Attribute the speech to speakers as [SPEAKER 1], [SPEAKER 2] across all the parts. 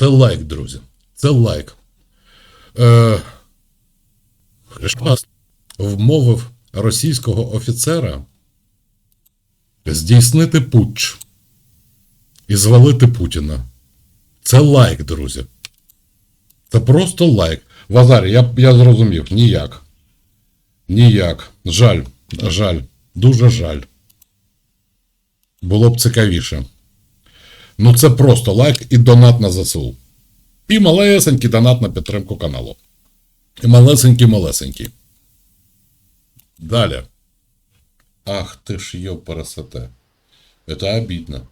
[SPEAKER 1] Це лайк, друзі. Це лайк. Е, вмовив російського офіцера здійснити путч і звалити Путіна. Це лайк, друзі. Це просто лайк. Вазарі, я, я зрозумів, ніяк. Ніяк. Жаль, жаль, дуже жаль. Було б цікавіше. Ну, це просто лайк і донат на ЗСУ. І малесенький донат на підтримку каналу. І малесенький малесенький. Далі. Ах ти ж йо пересете. Это обидно.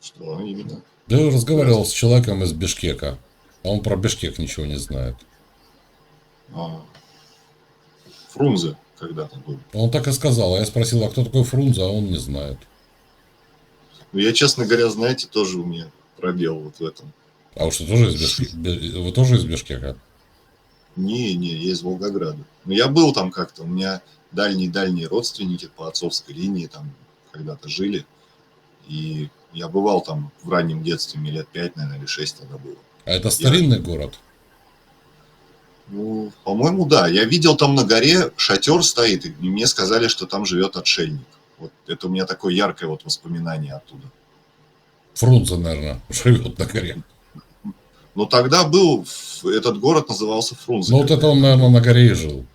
[SPEAKER 2] Что именно?
[SPEAKER 1] Да я разговаривал с человеком из Бишкека, а он про Бишкек ничего не знает.
[SPEAKER 2] А, Фрунзе когда-то был.
[SPEAKER 1] Он так и сказал, а я спросил, а кто такой Фрунзе, а он не знает.
[SPEAKER 2] Ну, я, честно говоря, знаете, тоже у меня пробел вот в этом.
[SPEAKER 1] А вы что, тоже из Бишкека? Вы тоже из Бишкека?
[SPEAKER 2] Не, не, я из Волгограда. Но я был там как-то, у меня дальние-дальние родственники по отцовской линии там когда-то жили. И я бывал там в раннем детстве, мне лет пять, наверное, или шесть тогда было.
[SPEAKER 1] А это старинный город?
[SPEAKER 2] Ну, по-моему, да. Я видел там на горе шатер стоит, и мне сказали, что там живет отшельник. Вот это у меня такое яркое вот воспоминание оттуда.
[SPEAKER 1] Фрунзе, наверное, живет на горе.
[SPEAKER 2] Но тогда был, этот город назывался Фрунзе.
[SPEAKER 1] Ну вот это он, наверное, на горе и жил.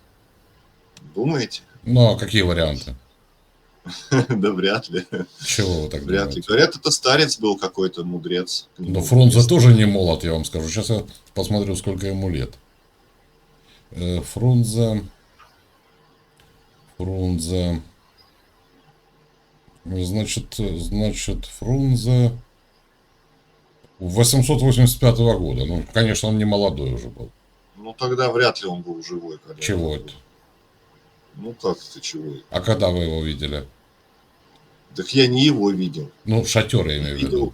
[SPEAKER 2] Думаете?
[SPEAKER 1] Ну, а какие варианты?
[SPEAKER 2] Да вряд ли.
[SPEAKER 1] Чего вы так
[SPEAKER 2] Вряд ли. Говорят, это старец был какой-то, мудрец.
[SPEAKER 1] Но Фрунзе тоже не молод, я вам скажу. Сейчас я посмотрю, сколько ему лет. Э, Фрунзе... Фрунзе... Значит, значит, Фрунзе... 885 года. Ну, конечно, он не молодой уже был.
[SPEAKER 2] Ну, тогда вряд ли он был живой. Когда
[SPEAKER 1] Чего
[SPEAKER 2] был.
[SPEAKER 1] это?
[SPEAKER 2] Ну, как это чего?
[SPEAKER 1] А когда вы его видели?
[SPEAKER 2] Так я не его видел.
[SPEAKER 1] Ну, шатер я имею в виду.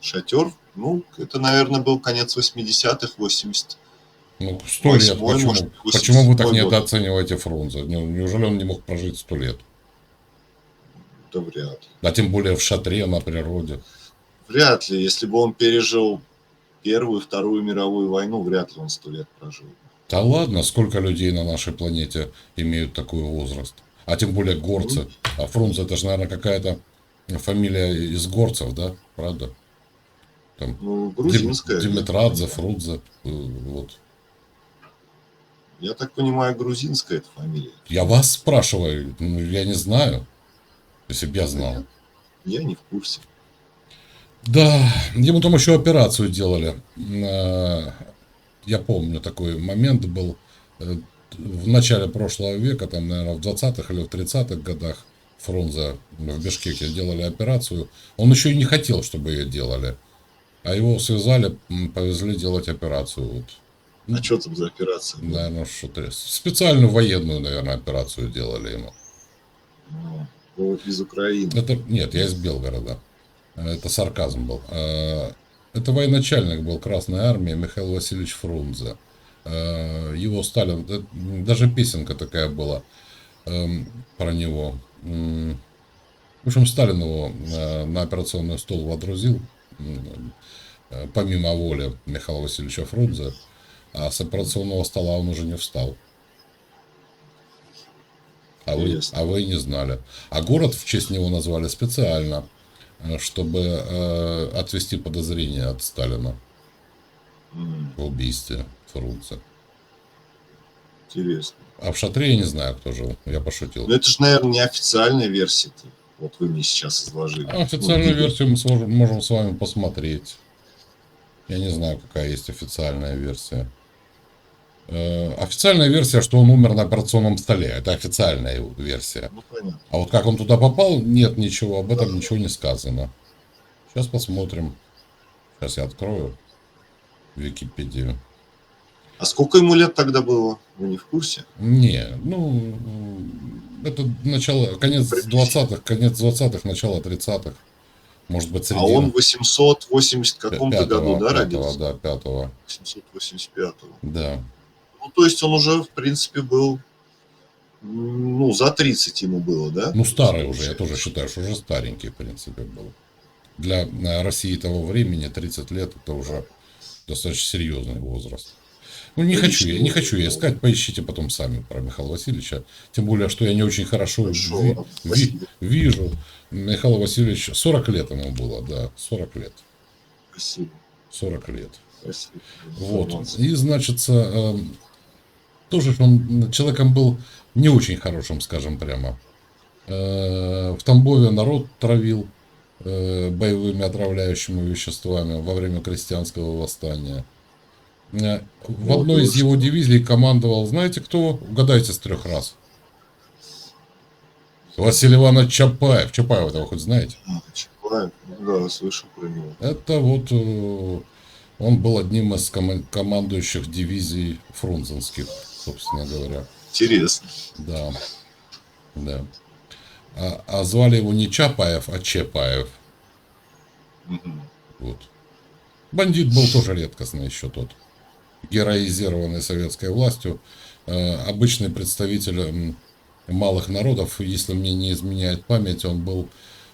[SPEAKER 2] Шатер. Ну, это, наверное, был конец 80-х, 80.
[SPEAKER 1] Ну, сто лет. Почему,
[SPEAKER 2] может,
[SPEAKER 1] почему вы так
[SPEAKER 2] 87-й год.
[SPEAKER 1] недооцениваете Фрунзе? Не- Неужели он не мог прожить сто лет?
[SPEAKER 2] Да вряд ли.
[SPEAKER 1] А тем более в шатре на природе.
[SPEAKER 2] Вряд ли. Если бы он пережил Первую, Вторую мировую войну, вряд ли он сто лет прожил.
[SPEAKER 1] Да ладно, сколько людей на нашей планете имеют такой возраст. А тем более горцы. А Фрунзе это же, наверное, какая-то фамилия из горцев, да? Правда? Там
[SPEAKER 2] Ну,
[SPEAKER 1] Дим-
[SPEAKER 2] грузинская.
[SPEAKER 1] Димитрадзе, Фрудзе. э, Вот.
[SPEAKER 2] Я так понимаю, грузинская эта фамилия.
[SPEAKER 1] Я вас спрашиваю, ну, я не знаю. Если бы я знал.
[SPEAKER 2] Я не в курсе.
[SPEAKER 1] Да, ему там еще операцию делали. Э, Я помню, такой момент был э, в начале прошлого века, там, наверное, в 20-х или в 30-х годах Фрунзе в Бишкеке делали операцию. Он еще и не хотел, чтобы ее делали. А его связали, повезли делать операцию. Вот.
[SPEAKER 2] А что там за операция?
[SPEAKER 1] Наверное, что-то... Специальную военную, наверное, операцию делали ему.
[SPEAKER 2] Ну, из Украины.
[SPEAKER 1] Это, нет, я из Белгорода. Это сарказм был. Э, Это военачальник был Красной Армии Михаил Васильевич Фрунзе. Э, Его Сталин, э, даже песенка такая была эм, про него. В общем, Сталин его э, на операционный стол водрузил, э, помимо воли Михаила Васильевича Фрунзе, а с операционного стола он уже не встал. А вы, а вы и не знали. А город в честь него назвали специально, э, чтобы э, отвести подозрения от Сталина в убийстве Фрунзе.
[SPEAKER 2] Интересно.
[SPEAKER 1] А в шатре я не знаю, кто жил. Я пошутил.
[SPEAKER 2] Но это же, наверное, не официальная версия. -то. Вот вы мне сейчас изложили.
[SPEAKER 1] А официальную
[SPEAKER 2] Ну,
[SPEAKER 1] версию мы сможем- можем с вами посмотреть. Я не знаю, какая есть официальная версия. Э, официальная версия, что он умер на операционном столе. Это официальная версия.
[SPEAKER 2] Ну, понятно.
[SPEAKER 1] А вот как он туда попал, нет ничего, об этом ничего не сказано. Сейчас посмотрим. Сейчас я открою Википедию.
[SPEAKER 2] А сколько ему лет тогда было? Вы не в курсе?
[SPEAKER 1] Не, ну, это начало, конец
[SPEAKER 2] Приблизительно.
[SPEAKER 1] 20-х, конец 20-х, начало 30-х. Может быть,
[SPEAKER 2] А
[SPEAKER 1] середина.
[SPEAKER 2] он в 880 каком-то году, да, родился?
[SPEAKER 1] Да, пятого,
[SPEAKER 2] 885.
[SPEAKER 1] да.
[SPEAKER 2] Ну, то есть он уже, в принципе, был, ну, за 30 ему было, да?
[SPEAKER 1] Ну, старый уже, я тоже считаю, что уже старенький, в принципе, был. для э, России того времени 30 лет это уже достаточно серьезный возраст. Ну, не хочу, я, не хочу я искать, поищите потом сами про Михаила Васильевича. Тем более, что я не очень хорошо,
[SPEAKER 2] Хорошо,
[SPEAKER 1] ви- ви- вижу. Михаил Васильевич, 40 лет ему было, да, 40 лет.
[SPEAKER 2] Спасибо.
[SPEAKER 1] 40 лет.
[SPEAKER 2] Спасибо.
[SPEAKER 1] Вот. И, значит, эм, тоже он человеком был не очень хорошим, скажем прямо. Э, В Тамбове народ травил э, боевыми отравляющими веществами во время крестьянского восстания. Э, В
[SPEAKER 2] Вот
[SPEAKER 1] одной из его дивизий командовал, знаете кто? Угадайте с трех раз. Василий Иванович Чапаев. Чапаев этого хоть знаете?
[SPEAKER 2] А, Чапаев, ну да, слышал про него.
[SPEAKER 1] Это вот он был одним из кома- командующих дивизий фрунзенских, собственно говоря.
[SPEAKER 2] Интересно.
[SPEAKER 1] Да. Да. А, а звали его не Чапаев, а Чепаев.
[SPEAKER 2] Мгм.
[SPEAKER 1] Вот. Бандит был тоже редкостный еще тот. Героизированный советской властью. Э, обычный представитель малых народов, если мне не изменяет память, он был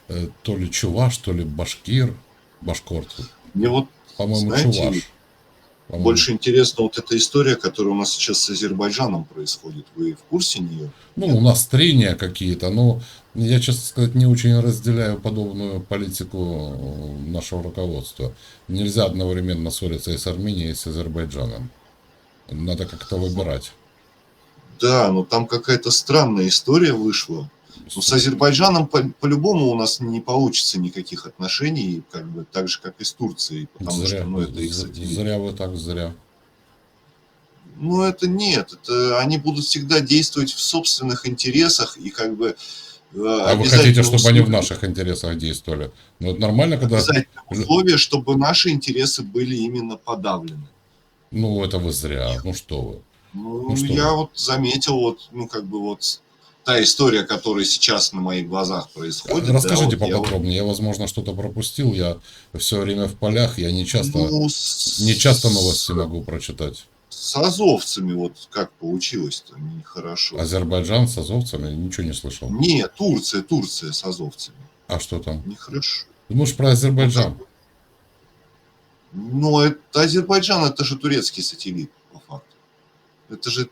[SPEAKER 1] э, то ли чуваш, то ли башкир, башкорт,
[SPEAKER 2] Мне вот
[SPEAKER 1] по-моему,
[SPEAKER 2] Знаете,
[SPEAKER 1] чуваш. По-моему,
[SPEAKER 2] больше интересна вот эта история, которая у нас сейчас с Азербайджаном происходит. Вы в курсе нее?
[SPEAKER 1] Ну, у нас трения какие-то, но я, честно сказать, не очень разделяю подобную политику э, нашего руководства. Нельзя одновременно ссориться и с Арменией, и с Азербайджаном. Надо как-то выбирать.
[SPEAKER 2] Да, но там какая-то странная история вышла. Ну, с Азербайджаном по- по-любому у нас не получится никаких отношений, как бы так же, как и с Турцией, потому
[SPEAKER 1] зря,
[SPEAKER 2] что, ну, это их
[SPEAKER 1] зря вы так, зря.
[SPEAKER 2] Ну, это нет. Это они будут всегда действовать в собственных интересах и как бы э,
[SPEAKER 1] А вы хотите, чтобы они в наших интересах действовали? Ну, это нормально, когда...
[SPEAKER 2] Условие, чтобы наши интересы были именно подавлены.
[SPEAKER 1] Ну, это вы зря. Ну, что вы.
[SPEAKER 2] Ну,
[SPEAKER 1] Ну, что
[SPEAKER 2] я
[SPEAKER 1] вы.
[SPEAKER 2] вот заметил, вот, ну, как бы вот та история, которая сейчас на моих глазах происходит. да,
[SPEAKER 1] Расскажите
[SPEAKER 2] я вот,
[SPEAKER 1] поподробнее. Я, возможно, что-то пропустил. Я все время в полях. Я не часто,
[SPEAKER 2] ну, с-
[SPEAKER 1] не часто новости могу прочитать.
[SPEAKER 2] С азовцами вот как получилось-то нехорошо.
[SPEAKER 1] Азербайджан с азовцами ничего не слышал.
[SPEAKER 2] Не, Турция, Турция с азовцами.
[SPEAKER 1] А что там?
[SPEAKER 2] Нехорошо.
[SPEAKER 1] Думаешь про Азербайджан?
[SPEAKER 2] Ну, это Азербайджан, это же турецкий сателлит, по факту. Это же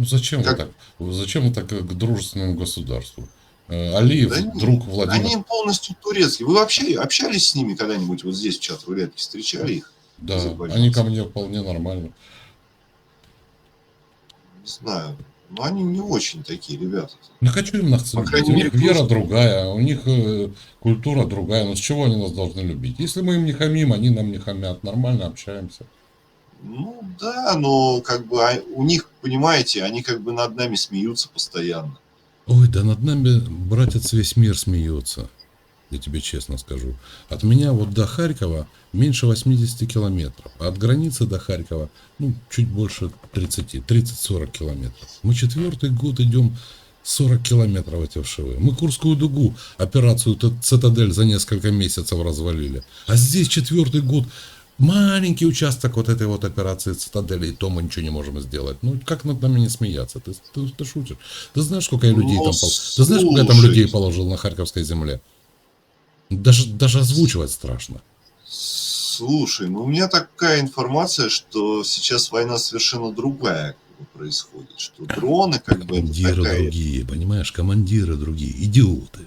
[SPEAKER 1] Ну зачем
[SPEAKER 2] Как-
[SPEAKER 1] вы так? Зачем вы так к дружественному государству? Э, Алиев,
[SPEAKER 2] Да
[SPEAKER 1] друг Владимира.
[SPEAKER 2] Они полностью турецкие. Вы вообще общались с ними когда-нибудь вот здесь в чат рулетки? Встречали их?
[SPEAKER 1] Да, они ко мне вполне нормально.
[SPEAKER 2] Не знаю. Но они не очень такие ребята.
[SPEAKER 1] Не хочу им нас
[SPEAKER 2] По крайней
[SPEAKER 1] У
[SPEAKER 2] мере,
[SPEAKER 1] них вера
[SPEAKER 2] просто-
[SPEAKER 1] другая, у них э, культура другая. Но с чего они нас должны любить? Если мы им не хамим, они нам не хамят. Нормально общаемся.
[SPEAKER 2] Ну да, но как бы а- у них, понимаете, они как бы над нами смеются постоянно.
[SPEAKER 1] Ой, да над нами, братец, весь мир смеется. Я тебе честно скажу. От меня вот до Харькова меньше 80 километров. А от границы до Харькова, ну, чуть больше 30, 30-40 километров. Мы четвертый год идем 40 километров эти вшивы. Мы Курскую дугу, операцию «Т- «Цитадель» за несколько месяцев развалили. А здесь четвертый год маленький участок вот этой вот операции «Цитадели», и то мы ничего не можем сделать. Ну, как над нами не смеяться? Ты, ты, ты шутишь? Ты знаешь, сколько я людей
[SPEAKER 2] Ну,
[SPEAKER 1] там положил? Ты знаешь, сколько я там людей положил на Харьковской земле? Даже, даже озвучивать страшно.
[SPEAKER 2] Слушай, ну у меня такая информация, что сейчас война совершенно другая происходит. Что дроны как бы это
[SPEAKER 1] Командиры
[SPEAKER 2] такая...
[SPEAKER 1] другие, понимаешь? Командиры другие, идиоты.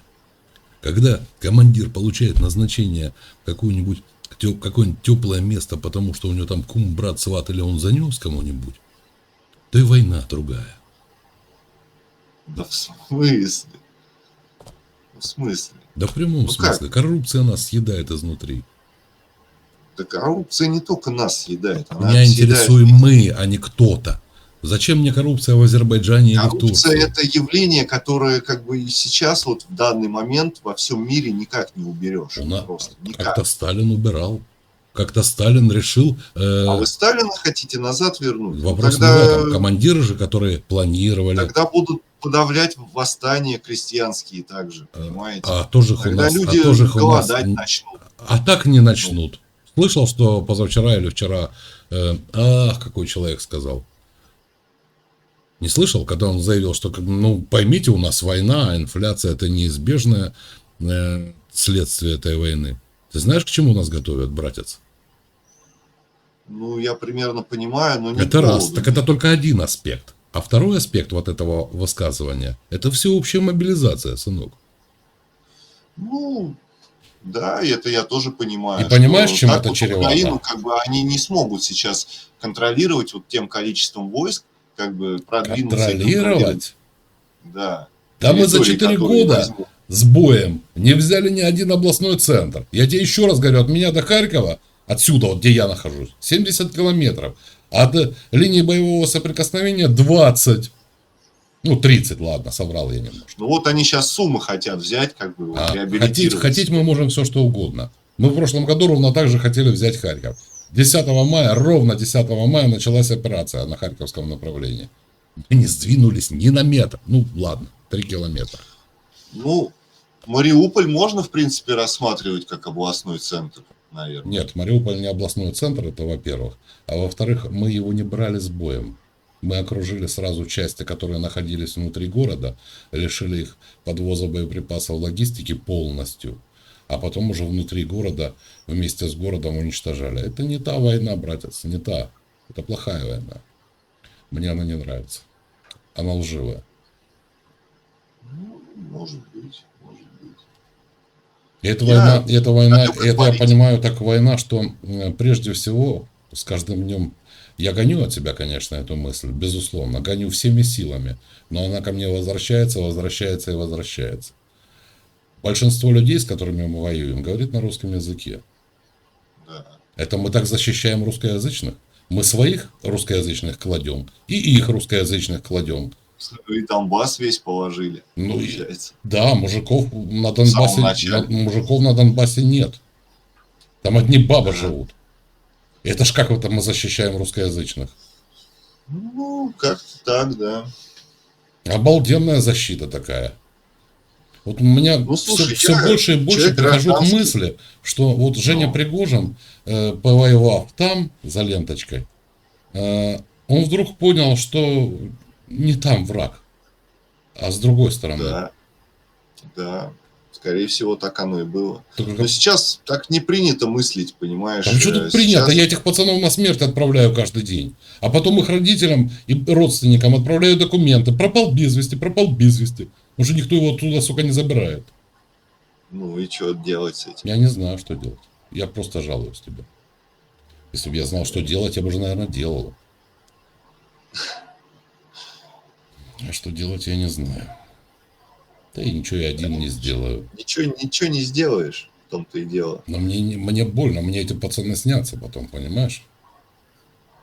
[SPEAKER 1] Когда командир получает назначение какую-нибудь тё- какое-нибудь теплое место, потому что у него там кум, брат, сват или он занес кому-нибудь, то и война другая.
[SPEAKER 2] Да в смысле? В смысле?
[SPEAKER 1] Да в прямом
[SPEAKER 2] Ну как?
[SPEAKER 1] смысле. Коррупция нас съедает изнутри.
[SPEAKER 2] Да коррупция не только нас съедает.
[SPEAKER 1] Меня
[SPEAKER 2] съедает-
[SPEAKER 1] интересуем мы, а не кто-то. Зачем мне коррупция в Азербайджане или в
[SPEAKER 2] Коррупция
[SPEAKER 1] Турции?
[SPEAKER 2] это явление, которое как бы и сейчас вот в данный момент во всем мире никак не уберешь.
[SPEAKER 1] У на-
[SPEAKER 2] Просто никак.
[SPEAKER 1] Как-то Сталин убирал. Как-то Сталин решил... э,
[SPEAKER 2] А вы Сталина хотите назад вернуть? Ну,
[SPEAKER 1] Вопрос
[SPEAKER 2] тогда,
[SPEAKER 1] не в этом. Командиры же, которые планировали,
[SPEAKER 2] тогда будут подавлять восстания крестьянские также,
[SPEAKER 1] Э,
[SPEAKER 2] понимаете?
[SPEAKER 1] а тоже их у
[SPEAKER 2] Тогда
[SPEAKER 1] нас,
[SPEAKER 2] люди
[SPEAKER 1] а тоже нас,
[SPEAKER 2] голодать
[SPEAKER 1] н-
[SPEAKER 2] начнут.
[SPEAKER 1] а так не начнут. Слышал, что позавчера или вчера, э, ах, какой человек сказал. Не слышал, когда он заявил, что, ну, поймите, у нас война, а инфляция это неизбежное э, следствие этой войны. Ты знаешь, к чему нас готовят, братец?
[SPEAKER 2] Ну, я примерно понимаю, но не
[SPEAKER 1] Это раз. Так это только один аспект. А второй аспект вот этого высказывания – это всеобщая мобилизация, сынок.
[SPEAKER 2] Ну, да, это я тоже понимаю.
[SPEAKER 1] И понимаешь, чем это
[SPEAKER 2] вот
[SPEAKER 1] чревато?
[SPEAKER 2] Украину, как бы, они не смогут сейчас контролировать вот тем количеством войск, как бы продвинуться.
[SPEAKER 1] Контролировать?
[SPEAKER 2] Да.
[SPEAKER 1] Да мы за
[SPEAKER 2] Территории,
[SPEAKER 1] 4
[SPEAKER 2] которые
[SPEAKER 1] года
[SPEAKER 2] возьмут.
[SPEAKER 1] с боем не взяли ни один областной центр. Я тебе еще раз говорю, от меня до Харькова, отсюда, вот где я нахожусь, 70 километров. От линии боевого соприкосновения 20. Ну, 30, ладно, соврал я немножко.
[SPEAKER 2] Ну вот они сейчас суммы хотят взять, как бы, вот,
[SPEAKER 1] А, хотеть, хотеть мы можем все, что угодно. Мы в прошлом году ровно так же хотели взять Харьков. 10 мая, ровно 10 мая началась операция на Харьковском направлении. Мы не сдвинулись ни на метр. Ну, ладно, 3 километра.
[SPEAKER 2] Ну, Мариуполь можно, в принципе, рассматривать как областной центр, наверное.
[SPEAKER 1] Нет, Мариуполь не областной центр, это во-первых. А во-вторых, мы его не брали с боем. Мы окружили сразу части, которые находились внутри города, лишили их подвоза боеприпасов логистики полностью, а потом уже внутри города вместе с городом уничтожали. Это не та война, братец, не та. Это плохая война. Мне она не нравится. Она лживая.
[SPEAKER 2] Ну, может быть, может быть.
[SPEAKER 1] И это
[SPEAKER 2] Я
[SPEAKER 1] война, и это война, это я
[SPEAKER 2] говорить.
[SPEAKER 1] понимаю так война, что э, прежде всего с каждым днем я гоню от себя, конечно, эту мысль, безусловно, гоню всеми силами, но она ко мне возвращается, возвращается и возвращается. Большинство людей, с которыми мы воюем, говорит на русском языке.
[SPEAKER 2] Да.
[SPEAKER 1] Это мы так защищаем русскоязычных. Мы своих русскоязычных кладем, и их русскоязычных кладем.
[SPEAKER 2] И Донбасс весь положили,
[SPEAKER 1] Ну,
[SPEAKER 2] получается.
[SPEAKER 1] Да, мужиков на Донбассе, на- мужиков на Донбассе нет. Там одни бабы
[SPEAKER 2] Ага.
[SPEAKER 1] живут. Это ж как это мы защищаем русскоязычных?
[SPEAKER 2] Ну, как-то так, да.
[SPEAKER 1] Обалденная защита такая. Вот у меня
[SPEAKER 2] Ну, слушай,
[SPEAKER 1] все,
[SPEAKER 2] я
[SPEAKER 1] больше и больше прихожу к мысли, что вот Женя
[SPEAKER 2] Ну.
[SPEAKER 1] Пригожин, э, повоевав там за ленточкой, э, он вдруг понял, что не там враг, а с другой стороны.
[SPEAKER 2] Да. Да. Скорее всего, так оно и было.
[SPEAKER 1] Только
[SPEAKER 2] Но сейчас так не принято мыслить, понимаешь?
[SPEAKER 1] Там что
[SPEAKER 2] Э,
[SPEAKER 1] тут принято?
[SPEAKER 2] сейчас-
[SPEAKER 1] Я этих пацанов на смерть отправляю каждый день. А потом их родителям и родственникам отправляю документы. Пропал без вести, пропал без вести. Уже никто его оттуда, сука, не забирает.
[SPEAKER 2] Ну и что делать с этим?
[SPEAKER 1] Я не знаю, что делать. Я просто жалуюсь тебе. Если бы я знал, что делать, я бы уже, наверное, делал. А что делать, я не знаю. Да и ничего я один не сделаю.
[SPEAKER 2] Ничего, ничего не сделаешь, в том-то и дело.
[SPEAKER 1] Но мне, не- мне больно, мне эти пацаны снятся потом, понимаешь?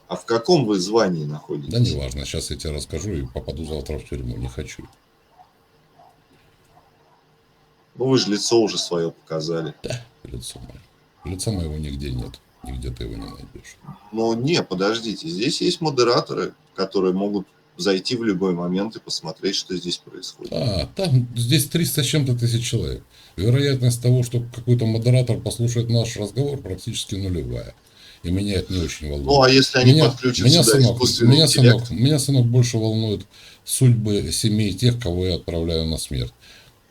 [SPEAKER 2] А в каком вы звании находитесь?
[SPEAKER 1] Да неважно, сейчас я тебе расскажу и попаду завтра в тюрьму, не хочу.
[SPEAKER 2] Ну вы же лицо уже свое показали.
[SPEAKER 1] Лицо мое. Лица моего нигде нет. Нигде ты его не найдешь.
[SPEAKER 2] Но не, подождите, здесь есть модераторы, которые могут зайти в любой момент и посмотреть, что здесь происходит.
[SPEAKER 1] А, там здесь 300 с чем-то тысяч человек. Вероятность того, что какой-то модератор послушает наш разговор, практически нулевая. И меня это не очень волнует.
[SPEAKER 2] Ну а если они
[SPEAKER 1] меня,
[SPEAKER 2] подключат
[SPEAKER 1] меня,
[SPEAKER 2] сюда
[SPEAKER 1] сынок, меня,
[SPEAKER 2] интеллект?
[SPEAKER 1] сынок, меня, сынок, больше волнует судьбы семей тех, кого я отправляю на смерть.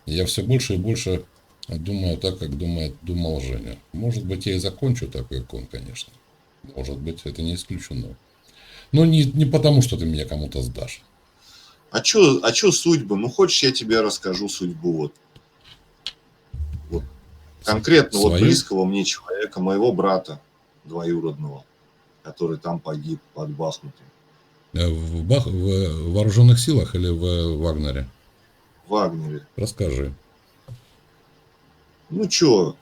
[SPEAKER 1] Я все больше и больше думаю так, как думает, думал Женя. Может быть, я и закончу так, как он, конечно. Может быть, это не исключено. Но не, не потому, что ты меня кому-то сдашь.
[SPEAKER 2] А чё, а чё судьбы? Ну хочешь, я тебе расскажу судьбу вот. Вот. Конкретно вот
[SPEAKER 1] Свою?
[SPEAKER 2] близкого мне человека, моего брата двоюродного, который там погиб под Бахмутом.
[SPEAKER 1] Э, В, Бах, в вооруженных силах или в Вагнере?
[SPEAKER 2] Вагнере.
[SPEAKER 1] Расскажи.
[SPEAKER 2] Ну чё,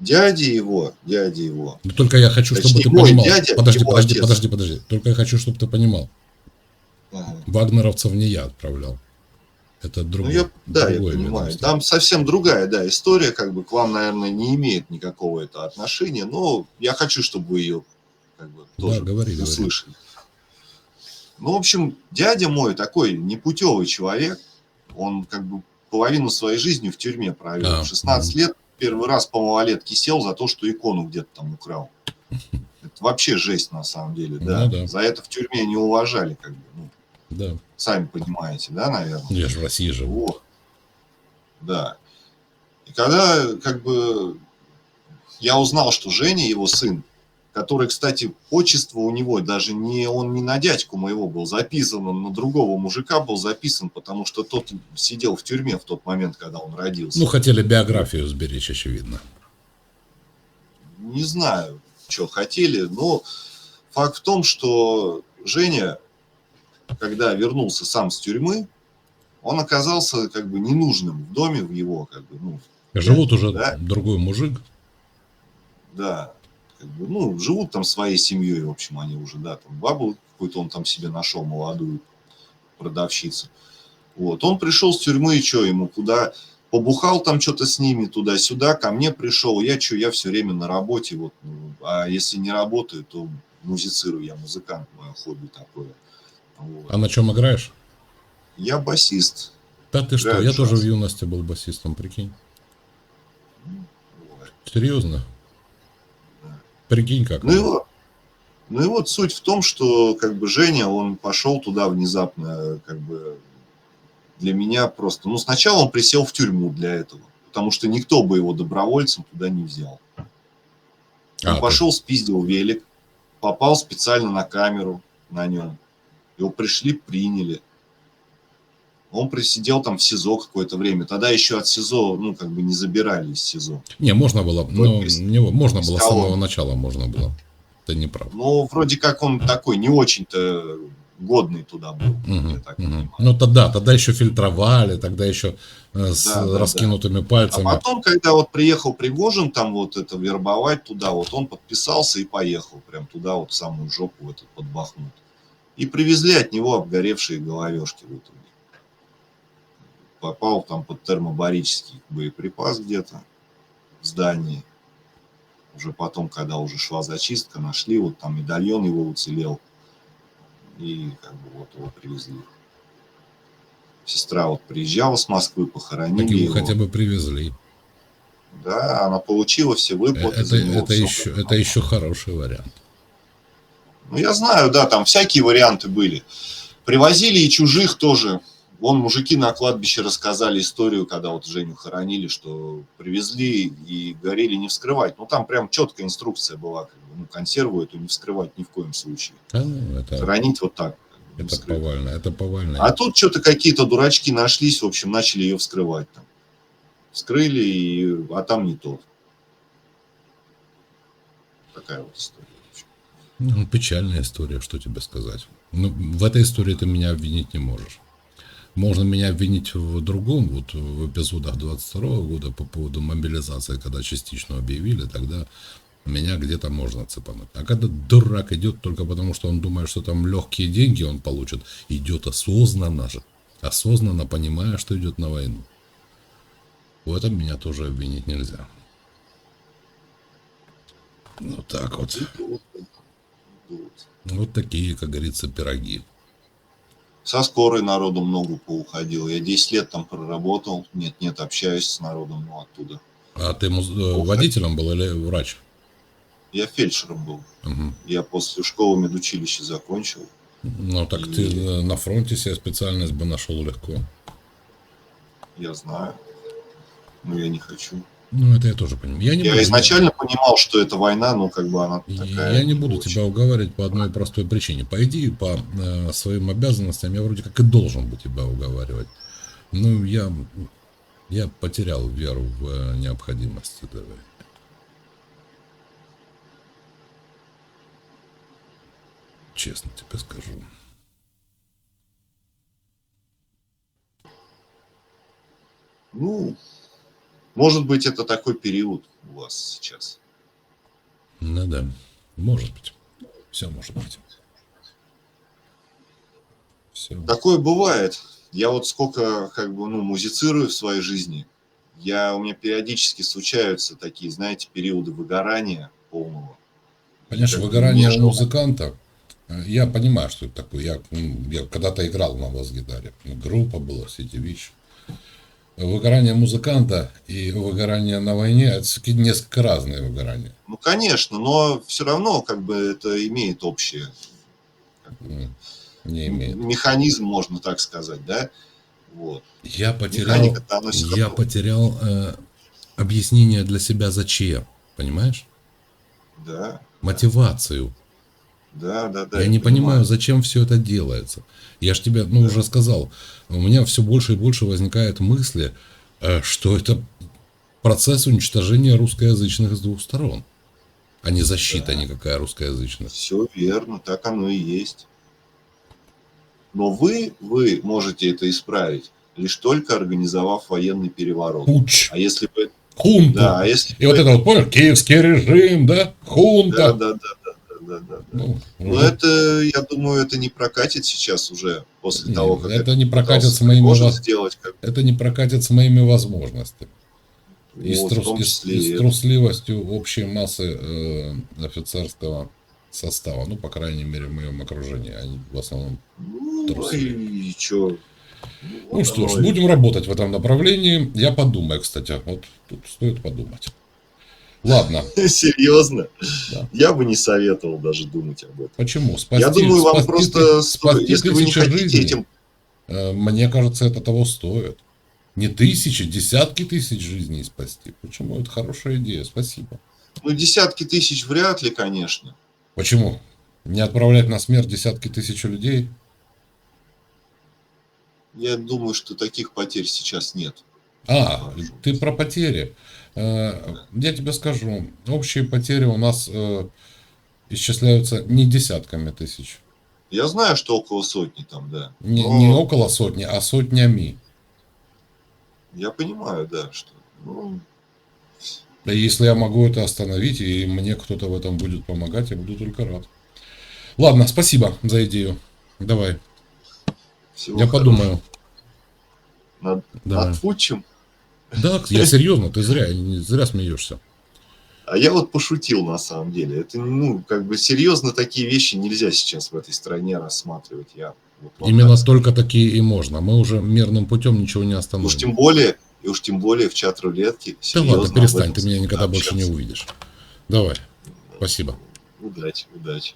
[SPEAKER 2] дядя его, дядя его,
[SPEAKER 1] Но только я хочу, чтобы
[SPEAKER 2] Точнее,
[SPEAKER 1] ты понимал.
[SPEAKER 2] дядя,
[SPEAKER 1] подожди, подожди,
[SPEAKER 2] отец.
[SPEAKER 1] подожди, подожди. Только я хочу, чтобы ты понимал.
[SPEAKER 2] Ага.
[SPEAKER 1] Вагнеровцев не я отправлял. Это
[SPEAKER 2] Ну,
[SPEAKER 1] другой.
[SPEAKER 2] я, да, я
[SPEAKER 1] другое
[SPEAKER 2] понимаю.
[SPEAKER 1] ведомство.
[SPEAKER 2] Там совсем другая, да, история, как бы к вам, наверное, не имеет никакого это отношения, но я хочу, чтобы вы ее как бы
[SPEAKER 1] Да,
[SPEAKER 2] тоже
[SPEAKER 1] говори, говори.
[SPEAKER 2] услышали. Ну, в общем, дядя мой такой непутевый человек, он как бы половину своей жизни в тюрьме провел.
[SPEAKER 1] А,
[SPEAKER 2] В 16 лет первый раз по малолетке сел за то, что икону где-то там украл. Это вообще жесть на самом деле, да.
[SPEAKER 1] Ну да.
[SPEAKER 2] За это в тюрьме не уважали, как бы, ну,
[SPEAKER 1] Да.
[SPEAKER 2] сами понимаете, да, наверное.
[SPEAKER 1] Я же в России живу.
[SPEAKER 2] Вот. Да. И когда как бы я узнал, что Женя, его сын, который, кстати, отчество у него даже не он не на дядьку моего был записан, он на другого мужика был записан, потому что тот сидел в тюрьме в тот момент, когда он родился.
[SPEAKER 1] Ну, хотели биографию сберечь, очевидно.
[SPEAKER 2] Не знаю, что хотели, но факт в том, что Женя, когда вернулся сам с тюрьмы, он оказался как бы ненужным в доме в его, как бы, ну,
[SPEAKER 1] Живут уже
[SPEAKER 2] Да.
[SPEAKER 1] другой мужик.
[SPEAKER 2] да, как бы, ну, живут там своей семьей, в общем, они уже, да, там бабу какую-то он там себе нашел, молодую продавщицу. Вот, он пришел с тюрьмы, и что ему, куда, побухал там что-то с ними туда-сюда, ко мне пришел, я что, я все время на работе, вот, ну, а если не работаю, то музицирую, я музыкант, мое хобби такое. Вот.
[SPEAKER 1] А на чем играешь?
[SPEAKER 2] Я басист.
[SPEAKER 1] Да ты что, я
[SPEAKER 2] джаз.
[SPEAKER 1] тоже в юности был басистом, прикинь.
[SPEAKER 2] Вот.
[SPEAKER 1] Серьезно? Прикинь как.
[SPEAKER 2] Ну и вот. Ну и вот суть в том, что как бы Женя, он пошел туда внезапно, как бы для меня просто. Ну сначала он присел в тюрьму для этого, потому что никто бы его добровольцем туда не взял. Он
[SPEAKER 1] А, ты-
[SPEAKER 2] пошел, спиздил велик, попал специально на камеру на нем. Его пришли, приняли. Он присидел там в СИЗО какое-то время. Тогда еще от СИЗО, ну, как бы не забирали из СИЗО.
[SPEAKER 1] Не, можно было, ну, не, можно было с самого начала, можно было. Ты не прав.
[SPEAKER 2] Но вроде как он такой не очень-то годный туда был,
[SPEAKER 1] Мгм,
[SPEAKER 2] я так
[SPEAKER 1] мгм.
[SPEAKER 2] понимаю.
[SPEAKER 1] Ну тогда, тогда еще фильтровали, тогда еще э, с
[SPEAKER 2] Да, да,
[SPEAKER 1] раскинутыми
[SPEAKER 2] А
[SPEAKER 1] пальцами.
[SPEAKER 2] потом, когда вот приехал Пригожин там вот это вербовать туда, вот он подписался и поехал прям туда вот в самую жопу в этот под Бахмут. И привезли от него обгоревшие головешки в итоге. Попал там под термобарический боеприпас где-то в здании. Уже потом, когда уже шла зачистка, нашли, вот там медальон его уцелел. И как бы вот его привезли. Сестра вот приезжала с Москвы, похоронили
[SPEAKER 1] Так его хотя бы привезли.
[SPEAKER 2] Да, она получила все выплаты.
[SPEAKER 1] Это,
[SPEAKER 2] него,
[SPEAKER 1] это, еще, это еще хороший вариант.
[SPEAKER 2] Ну, я знаю, да, там всякие варианты были. Привозили и чужих тоже. Вон мужики на кладбище рассказали историю, когда вот Женю хоронили, что привезли и говорили не вскрывать. Ну, там прям четкая инструкция была, как бы, ну, консерву эту не вскрывать ни в коем случае.
[SPEAKER 1] А, это,
[SPEAKER 2] Хоронить вот так. как бы, не
[SPEAKER 1] это
[SPEAKER 2] вскрывать.
[SPEAKER 1] повально, это повально.
[SPEAKER 2] А тут что-то какие-то дурачки нашлись, в общем, начали ее вскрывать там. Вскрыли, и... а там не то. Такая вот история.
[SPEAKER 1] Ну, печальная история, что тебе сказать. Ну, в этой истории ты меня обвинить не можешь. Можно меня обвинить в другом, вот в эпизодах 22 года по поводу мобилизации, когда частично объявили, тогда меня где-то можно цепануть. А когда дурак идет только потому, что он думает, что там легкие деньги он получит, идет осознанно же, осознанно понимая, что идет на войну. В этом меня тоже обвинить нельзя. Ну так вот.
[SPEAKER 2] Вот. Вот.
[SPEAKER 1] Вот такие, как говорится, пироги.
[SPEAKER 2] Со скорой народу много поуходил. Я 10 лет там проработал. Нет-нет, общаюсь с народом ну, оттуда.
[SPEAKER 1] А ты муз- э, водителем был или врач?
[SPEAKER 2] Я фельдшером был.
[SPEAKER 1] Мгм.
[SPEAKER 2] Я после школы медучилища закончил.
[SPEAKER 1] Ну так ты э, на фронте себе специальность бы нашел легко.
[SPEAKER 2] Я знаю. Но я не хочу.
[SPEAKER 1] Ну это я тоже понимаю. Я не
[SPEAKER 2] Я
[SPEAKER 1] буду,
[SPEAKER 2] изначально понимал, что это война, но как бы она такая...
[SPEAKER 1] я не буду
[SPEAKER 2] очень.
[SPEAKER 1] тебя уговаривать по одной простой причине. По идее, по э, своим обязанностям я вроде как и должен бы тебя уговаривать. Ну я, я потерял веру в э, необходимость этого. Честно тебе скажу.
[SPEAKER 2] Ну, может быть, это такой период у вас сейчас.
[SPEAKER 1] Ну да, может быть. Все может быть. Все.
[SPEAKER 2] Такое бывает. Я вот сколько как бы, ну, музицирую в своей жизни, я, у меня периодически случаются такие, знаете, периоды выгорания полного.
[SPEAKER 1] Понимаешь, выгорание у музыканта, я понимаю, что это такое. Я, м, я когда-то играл на бас-гитаре. Ну, Группа была, все эти вещи. Выгорание музыканта и выгорание на войне – это несколько разные выгорания.
[SPEAKER 2] Ну, конечно, но все равно как бы это имеет общее
[SPEAKER 1] Не имеет.
[SPEAKER 2] механизм, можно так сказать, да? Вот.
[SPEAKER 1] Я потерял, я потерял э, объяснение для себя зачем, понимаешь?
[SPEAKER 2] Да,
[SPEAKER 1] Мотивацию.
[SPEAKER 2] да, да, да.
[SPEAKER 1] я не понимаю, зачем все это делается. Я ж тебе, ну, уже сказал, у меня все больше и больше возникает мысли, э, что это процесс уничтожения русскоязычных с двух сторон, а не защита
[SPEAKER 2] Да.
[SPEAKER 1] никакая русскоязычных.
[SPEAKER 2] Все верно, так оно и есть. Но вы, вы можете это исправить, лишь только организовав военный переворот.
[SPEAKER 1] Пуч,
[SPEAKER 2] А если бы...
[SPEAKER 1] хунта.
[SPEAKER 2] Да, а если
[SPEAKER 1] И вот
[SPEAKER 2] бы-
[SPEAKER 1] это вот, понял, киевский режим, да,
[SPEAKER 2] Да,
[SPEAKER 1] хунта.
[SPEAKER 2] да, да, да, да, да, да.
[SPEAKER 1] Ну,
[SPEAKER 2] Но
[SPEAKER 1] уже-
[SPEAKER 2] это, я думаю, это не прокатит сейчас уже после
[SPEAKER 1] Не,
[SPEAKER 2] того, как
[SPEAKER 1] это не прокатит с моими воз-
[SPEAKER 2] сделать, как
[SPEAKER 1] это не прокатит с моими возможностями. И, с,
[SPEAKER 2] вот,
[SPEAKER 1] трус- и
[SPEAKER 2] числе
[SPEAKER 1] и с
[SPEAKER 2] и
[SPEAKER 1] трусливостью общей массы э, офицерского состава. Ну, по крайней мере, в моем окружении. Они в основном.
[SPEAKER 2] Ну,
[SPEAKER 1] трусливые.
[SPEAKER 2] и, что?
[SPEAKER 1] Ну что ж, будем работать в этом направлении. Я подумаю, кстати. Вот тут стоит подумать. Ладно.
[SPEAKER 2] Серьезно?
[SPEAKER 1] Да.
[SPEAKER 2] Я бы не советовал даже думать об этом.
[SPEAKER 1] Почему? Спасти,
[SPEAKER 2] я думаю, вам
[SPEAKER 1] спасти
[SPEAKER 2] просто,
[SPEAKER 1] спасти
[SPEAKER 2] если вы не хотите
[SPEAKER 1] жизней,
[SPEAKER 2] этим...
[SPEAKER 1] э, мне кажется, это того стоит. Не тысячи, десятки тысяч жизней спасти. Почему? Это хорошая идея. Спасибо.
[SPEAKER 2] Ну, десятки тысяч вряд ли, конечно.
[SPEAKER 1] Почему? Не отправлять на смерть десятки тысяч людей?
[SPEAKER 2] Я думаю, что таких потерь сейчас нет.
[SPEAKER 1] А, ты про потери. Э, Я тебе скажу, общие потери у нас э, исчисляются не десятками тысяч.
[SPEAKER 2] Я знаю, что около сотни там, да.
[SPEAKER 1] Не,
[SPEAKER 2] Но
[SPEAKER 1] не около сотни, а сотнями.
[SPEAKER 2] Я понимаю, да, что... ну,
[SPEAKER 1] Если я могу это остановить, и мне кто-то в этом будет помогать, я буду только рад. Ладно, спасибо за идею. Давай,
[SPEAKER 2] всего
[SPEAKER 1] я
[SPEAKER 2] хорошего.
[SPEAKER 1] подумаю.
[SPEAKER 2] Над,
[SPEAKER 1] Давай.
[SPEAKER 2] Фучем.
[SPEAKER 1] Да, я серьезно, ты зря, зря смеешься.
[SPEAKER 2] А я вот пошутил на самом деле. Это, ну, как бы серьезно такие вещи нельзя сейчас в этой стране рассматривать. Я вот
[SPEAKER 1] Именно
[SPEAKER 2] так скажу.
[SPEAKER 1] только такие и можно. Мы уже мирным путем ничего не
[SPEAKER 2] Уж
[SPEAKER 1] остановим.
[SPEAKER 2] тем более, и уж тем более в чат рулетки.
[SPEAKER 1] Да ладно, перестань, ты меня никогда больше не увидишь. Давай, спасибо.
[SPEAKER 2] Удачи, удачи.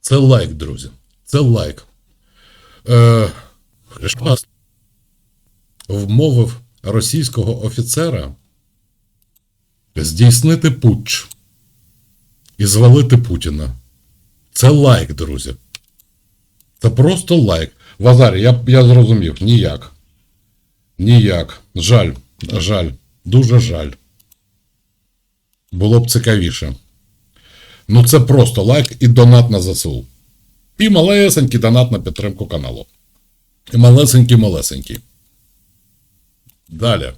[SPEAKER 1] Це лайк, друзі. Це лайк. Е, Шпас вмовив російського офіцера здійснити путч і звалити Путіна. Це лайк, друзі. Це просто лайк. Вазарі, я, я зрозумів, ніяк. Ніяк. Жаль, жаль, дуже жаль. Було б цікавіше. Ну, це просто лайк і донат на ЗСУ. І малесенький донат на підтримку каналу. І малесенький малесенький. Далі.